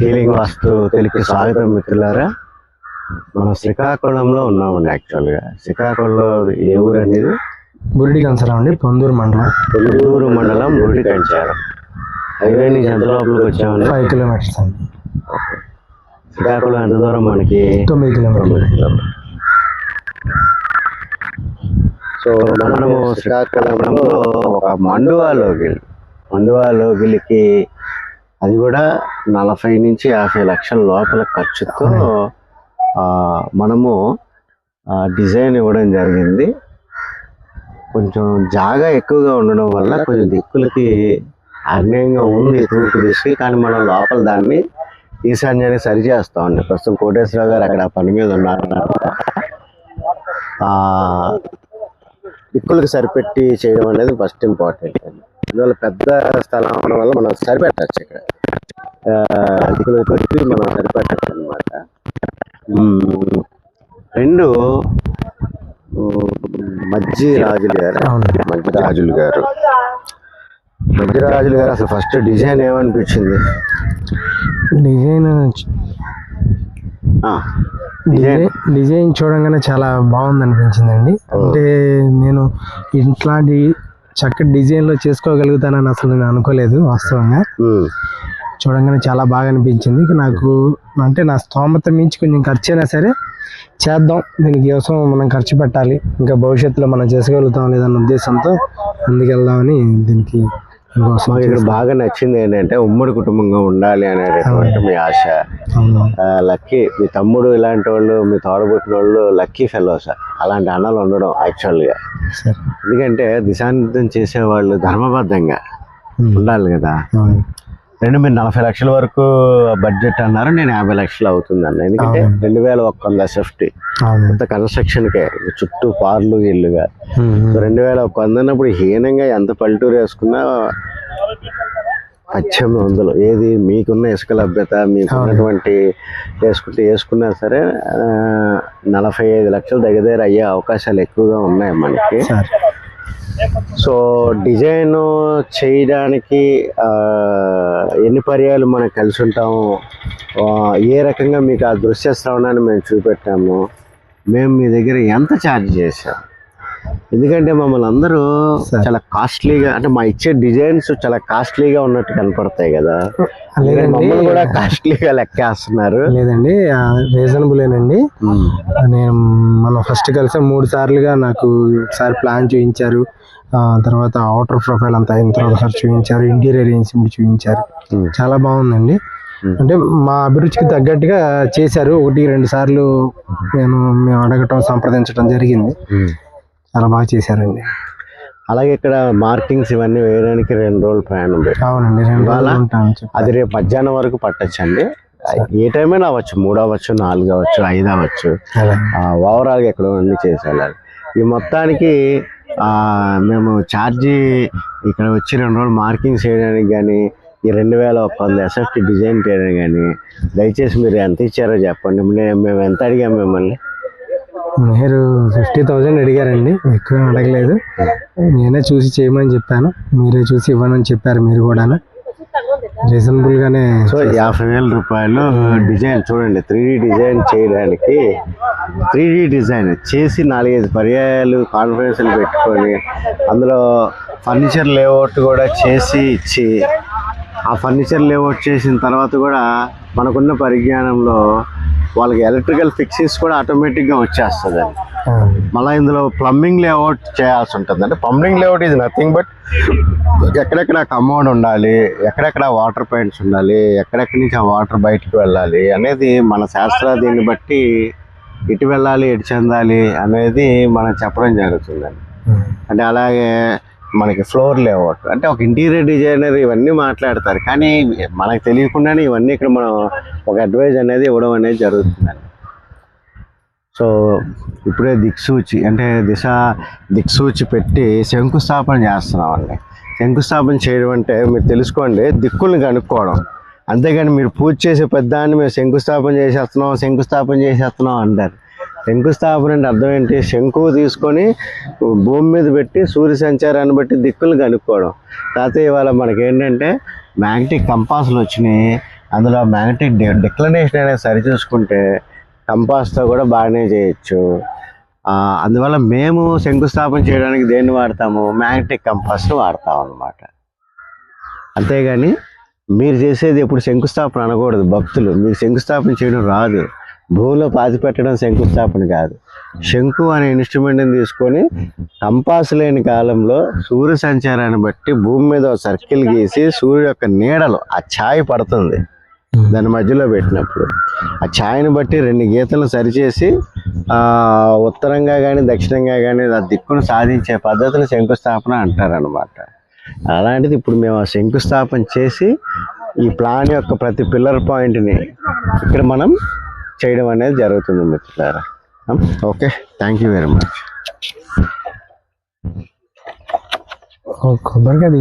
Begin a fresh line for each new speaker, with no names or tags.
Healing వాస్తు తెలుగు స్వాగతం మిత్రులారా. మనం శ్రీకాకుళంలో ఉన్నామండి యాక్చువల్గా శ్రీకాకుళంలో ఏ ఊరు అనేది
బురిడి కంచరం అండి పొందూరు మండలం.
పొందూరు మండలం ముడి కంచారు హైవే నుంచి ఎంత లోపలికి వచ్చామండి?
ఫైవ్ కిలోమీటర్స్ అండి.
శ్రీకాకుళం ఎంత దూరం మనకి?
తొమ్మిది కిలోమీటర్లు.
సో మనము శ్రీకాకుళంలో ఒక మండువా లోగిల్. మండువా అది కూడా నలభై నుంచి యాభై లక్షల లోపల ఖర్చుతో మనము డిజైన్ ఇవ్వడం జరిగింది. కొంచెం జాగా ఎక్కువగా ఉండడం వల్ల కొంచెం దిక్కులకి అన్యాయంగా ఉంది తూర్పు దిశకి కానీ మనం లోపల దాన్ని ఈశాన్యాన్ని సరి చేస్తా ఉంది ప్రస్తుతం కోటేశ్వరరావు గారు అక్కడ పని మీద ఉన్నారు. ఆ, దిక్కులకు సరిపెట్టి చేయడం అనేది ఫస్ట్ ఇంపార్టెంట్ అందువల్ల పెద్ద స్థలం అవడం వల్ల మనం సరిపెట్టచ్చు ఇక్కడ. దిక్కులకు పెట్టి మనం సరిపెట్టచ్చు అనమాట రెండు మజ్జి రాజులు గారు. మజ్జి రాజులు గారు. మజ్జి రాజులు గారు అసలు ఫస్ట్ డిజైన్ ఏమనిపించింది?
డిజైన్
ఆ,
డిజైన్ డిజైన్ చూడంగానే చాలా బాగుంది అనిపించిందండి అంటే నేను ఇట్లాంటి చక్కటి డిజైన్లో చేసుకోగలుగుతానని అసలు నేను అనుకోలేదు వాస్తవంగా. చూడంగానే చాలా బాగా అనిపించింది. నాకు అంటే నా స్తోమత మించి కొంచెం ఖర్చు అయినా సరే చేద్దాం. దీనికి కోసం మనం ఖర్చు పెట్టాలి. ఇంకా భవిష్యత్తులో మనం చేసుకోగలుగుతాం లేదన్న ఉద్దేశంతో ముందుకెళ్దామని దీనికి
మాకు ఇక్కడ బాగా నచ్చింది ఏంటంటే ఉమ్మడి కుటుంబంగా ఉండాలి అనేటటువంటి మీ ఆశ. లక్కీ మీ తమ్ముడు ఇలాంటి వాళ్ళు మీ తోడబుట్టిన వాళ్ళు లక్కీ ఫెలోస్. అలాంటి అన్నలు ఉండడం యాక్చువల్గా. ఎందుకంటే దిశానిర్దేశం చేసేవాళ్ళు ధర్మబద్ధంగా. ఉండాలి కదా. రెండు మీరు నలభై లక్షల వరకు బడ్జెట్ అన్నారు నేను యాభై లక్షలు అవుతుంది అన్న ఎందుకంటే. రెండు వేల ఒక్క వంద సేఫ్టీ కొత్త కన్స్ట్రక్షన్కే చుట్టూ పార్లు ఇల్లుగా. రెండు వేల ఒక్క వంద అన్నప్పుడు హీనంగా ఎంత పల్లెటూరు వేసుకున్నా పద్దెనిమిది వందలు. ఏది మీకున్న ఇసుక లభ్యత మీకున్నటువంటి వేసుకుంటే వేసుకున్నా సరే నలభై ఐదు లక్షలు దగ్గర దగ్గర అయ్యే అవకాశాలు ఎక్కువగా ఉన్నాయి మనకి. సో డిజైన్ చేయడానికి ఎన్ని పర్యాలు మనం కలిసి ఉంటాము? ఏ రకంగా మీకు ఆ దృశ్య శ్రవణాన్ని మేము చూపెట్టాము? మేము మీ దగ్గర ఎంత ఛార్జ్ చేసాం ఎందుకంటే మమ్మల్ని అందరూ. చాలా కాస్ట్లీగా అంటే మా ఇచ్చే డిజైన్స్ చాలా కాస్ట్లీగా ఉన్నట్టు కనపడతాయి కదా.
లేదండి.
మమ్మల్ని కూడా కాస్ట్లీగా లెక్కేస్తున్నారు.
లేదండి రీజనబులేనండి నేను మనం ఫస్ట్ కలిసి మూడు సార్లుగా నాకు ఒకసారి ప్లాన్ చూపించారు తర్వాత అవుటర్ ప్రొఫైల్ అంతా అయిన తర్వాత ఒకసారి చూపించారు ఇంటీరియర్ అరేంజ్మెంట్ చూపించారు. చాలా బాగుందండి. అంటే మా అభిరుచికి తగ్గట్టుగా చేశారు. ఒకటి రెండు సార్లు నేను మేము అడగటం సంప్రదించడం జరిగింది. చాలా బాగా చేశారండి.
అలాగే ఇక్కడ మార్కింగ్స్ ఇవన్నీ వేయడానికి రెండు రోజులు ప్రయాణం
అవునండి రెండు? రోజులు
అది రేపు మధ్యాహ్నం వరకు పట్టచ్చండి. ఏ టైం అయినా అవ్వచ్చు మూడు అవ్వచ్చు నాలుగు అవ్వచ్చు ఐదు అవ్వచ్చు
అలా
ఓవరాల్గా ఎక్కడ అన్ని చేసేయాలి ఈ మొత్తానికి మేము ఛార్జీ ఇక్కడ వచ్చి రెండు రోజులు మార్కింగ్ చేయడానికి కానీ ఈ రెండు వేల ఒక్క వంద ఎస్ఎఫ్టీ డిజైన్ చేయడానికి కానీ దయచేసి మీరు ఎంత ఇచ్చారో చెప్పండి. మేము ఎంత అడిగాం మిమ్మల్ని?
మీరు ఫిఫ్టీ థౌజండ్ అడిగారండి. ఎక్కువ అడగలేదు. నేనే చూసి చేయమని చెప్పాను. మీరే చూసి ఇవ్వనని చెప్పారు మీరు కూడా రీజనబుల్ గానే
సో యాభై వేల రూపాయలు డిజైన్ చూడండి. త్రీ డిజైన్ చేయడానికి త్రీ డిజైన్ చేసి నాలుగైదు పర్యాయాలు కాన్ఫరెన్స్లు పెట్టుకొని అందులో ఫర్నిచర్ లేఅవుట్ కూడా చేసి ఇచ్చి ఆ ఫర్నిచర్ లేఅవుట్ చేసిన తర్వాత కూడా మనకున్న పరిజ్ఞానంలో వాళ్ళకి ఎలక్ట్రికల్ ఫిక్సింగ్స్ కూడా ఆటోమేటిక్గా వచ్చేస్తుంది మళ్ళీ ఇందులో ప్లంబింగ్ లేఅవుట్ చేయాల్సి ఉంటుంది. అంటే plumbing layout is nothing but ఎక్కడెక్కడ కమోడ్ ఉండాలి ఎక్కడెక్కడ వాటర్ పాయింట్స్ ఉండాలి ఎక్కడెక్కడి నుంచి ఆ వాటర్ బయటికి వెళ్ళాలి అనేది మన శాస్త్ర దీన్ని బట్టి ఇటు వెళ్ళాలి ఎటు చెందాలి అనేది మనం చెప్పడం జరుగుతుందండి. అంటే అలాగే మనకి ఫ్లోర్ లేఅవుట్. అంటే ఒక ఇంటీరియర్ డిజైనర్ ఇవన్నీ మాట్లాడతారు. కానీ మనకు తెలియకుండానే ఇవన్నీ ఇక్కడ మనం ఒక అడ్వైజ్ అనేది ఇవ్వడం అనేది జరుగుతుందండి. సో ఇప్పుడే దిక్సూచి అంటే దిశ దిక్సూచి పెట్టి శంకుస్థాపన చేస్తున్నామండి. శంకుస్థాపన చేయడం అంటే మీరు తెలుసుకోండి దిక్కుల్ని కనుక్కోవడం. అంతేగాని మీరు పూజ చేసే పెద్దాన్ని మేము శంకుస్థాపన చేసేస్తున్నాం శంకుస్థాపన చేసేస్తున్నాం అంటారు. శంకుస్థాపన అంటే అర్థం ఏంటి? శంకు తీసుకొని భూమి మీద పెట్టి సూర్య సంచారాన్ని బట్టి దిక్కులు కనుక్కోవడం. తాత ఇవాళ మనకి ఏంటంటే మ్యాగ్నెటిక్ కంపాస్లు వచ్చినాయి. అందులో మ్యాగ్నెటిక్ డిక్లనేషన్ అనేది సరి చూసుకుంటే కంపాస్తో కూడా బాగానే చేయొచ్చు. అందువల్ల మేము శంకుస్థాపన చేయడానికి దేన్ని వాడతాము? మ్యాగ్నెటిక్ కంపాస్ని వాడతాం అన్నమాట. అంతేగాని మీరు చేసేది ఎప్పుడు శంకుస్థాపన అనకూడదు భక్తులు. మీకు శంకుస్థాపన చేయడం రాదు. భూమిలో పాతి పెట్టడం శంకుస్థాపన కాదు. శంకు అనే ఇన్స్ట్రుమెంట్ని తీసుకొని కంపాస్ లేని కాలంలో సూర్య సంచారాన్ని బట్టి భూమి మీద సర్కిల్ గీసి సూర్యుడు యొక్క నీడలు ఆ ఛాయ్ పడుతుంది. దాని మధ్యలో పెట్టినప్పుడు. ఆ ఛాయ్ని బట్టి రెండు గీతలు సరిచేసి ఉత్తరంగా కానీ దక్షిణంగా కానీ ఆ దిక్కును సాధించే పద్ధతిని శంకుస్థాపన అంటారనమాట అలాంటిది ఇప్పుడు మేము ఆ శంకుస్థాపన చేసి ఈ ప్లాన్ యొక్క ప్రతి పిల్లర్ పాయింట్ని ఇక్కడ మనం చేయడం అనేది జరుగుతుంది మిత్రులారా. Okay thank you very much.
కొబ్బరికాయ